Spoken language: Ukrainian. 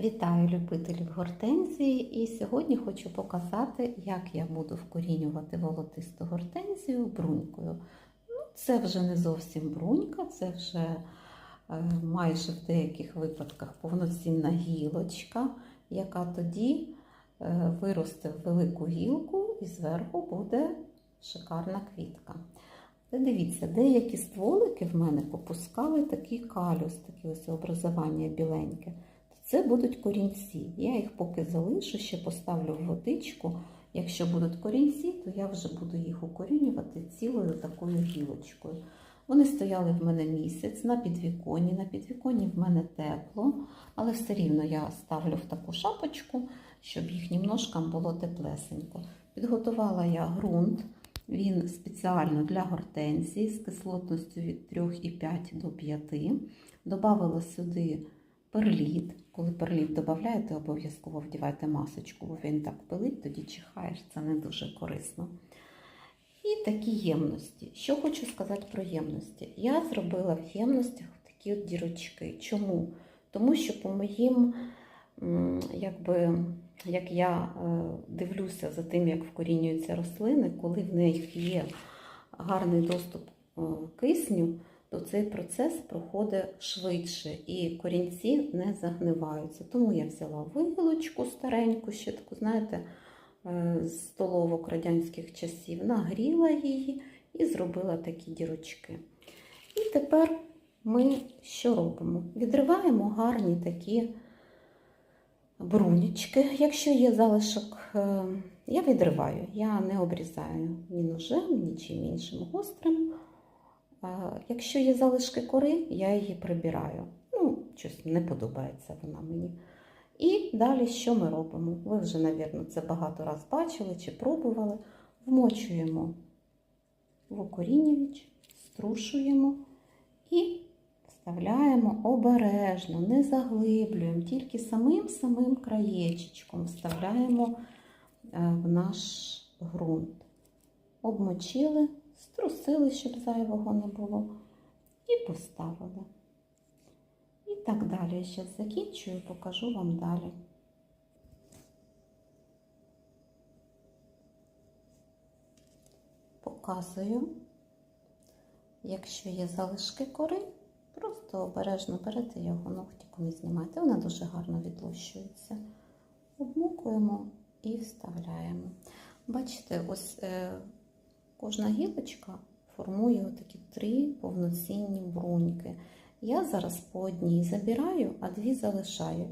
Вітаю любителів гортензії і сьогодні хочу показати, як я буду вкорінювати волотисту гортензію брунькою. Ну, це вже не зовсім брунька, це вже е, майже в деяких випадках повноцінна гілочка, яка тоді е, виросте в велику гілку і зверху буде шикарна квітка. Дивіться, деякі стволики в мене попускали такий калюс, таке ось образування біленьке. Це будуть корінці. Я їх поки залишу, ще поставлю в водичку. Якщо будуть корінці, то я вже буду їх укорінювати цілою такою гілочкою. Вони стояли в мене місяць на підвіконні. На підвіконні в мене тепло, але все рівно я ставлю в таку шапочку, щоб їхнім ножкам було теплесенько. Підготувала я ґрунт. Він спеціально для гортензії з кислотністю від 3,5 до 5. Добавила сюди перліт. Коли перліт додаєте, обов'язково вдівайте масочку, бо він так пилить, тоді чихаєш, це не дуже корисно. І такі ємності. Що хочу сказати про ємності? Я зробила в ємностях такі от дірочки. Чому? Тому що по моїм, якби, як я е, дивлюся за тим, як вкорінюються рослини, коли в них є гарний доступ е, кисню, то цей процес проходить швидше і корінці не загниваються. Тому я взяла вигілочку стареньку, ще таку, знаєте, е, з столовок радянських часів, нагріла її і зробила такі дірочки. І тепер ми що робимо? Відриваємо гарні такі брунічки. Якщо є залишок, е, я відриваю, я не обрізаю ні ножем, ні чим іншим гострим. Якщо є залишки кори, я її прибираю. Ну, щось не подобається вона мені. І далі що ми робимо? Ви вже, мабуть, це багато раз бачили чи пробували. Вмочуємо в укорінювач, струшуємо і вставляємо обережно, не заглиблюємо, тільки самим-самим краєчечком вставляємо в наш ґрунт. Обмочили струсили, щоб зайвого не було, і поставили. І так далі. Я зараз закінчую, покажу вам далі. Показую, якщо є залишки кори, просто обережно берете його ногтиком і знімаєте. Вона дуже гарно відлущується. Обмукуємо і вставляємо. Бачите, ось е, Кожна гілочка формує такі три повноцінні бруньки. Я зараз по одній забираю, а дві залишаю.